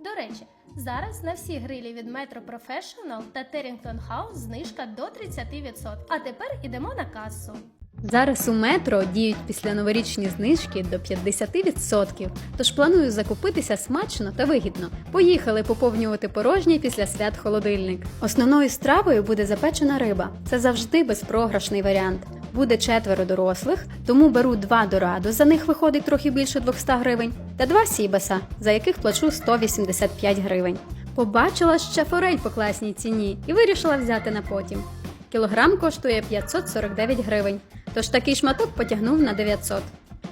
До речі, зараз на всі грилі від Metro Professional та Terrington House знижка до 30%. А тепер ідемо на касу. Зараз у метро діють після новорічні знижки до 50%, тож планую закупитися смачно та вигідно. Поїхали поповнювати порожній після свят холодильник. Основною стравою буде запечена риба. Це завжди безпрограшний варіант. Буде четверо дорослих, тому беру два дорадо, за них виходить трохи більше 200 гривень, та два сібаса, за яких плачу 185 гривень. Побачила ще форель по класній ціні і вирішила взяти на потім. Кілограм коштує 549 гривень, тож такий шматок потягнув на 900.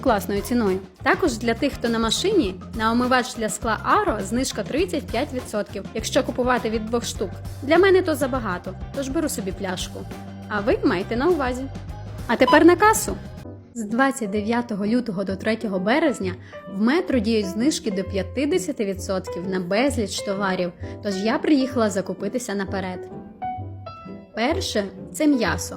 класною ціною. Також для тих, хто на машині, на омивач для скла Аро знижка 35%, якщо купувати від двох штук. Для мене то забагато, тож беру собі пляшку. А ви майте на увазі. А тепер на касу. З 29 лютого до 3 березня в метро діють знижки до 50% на безліч товарів, тож я приїхала закупитися наперед. Перше це м'ясо.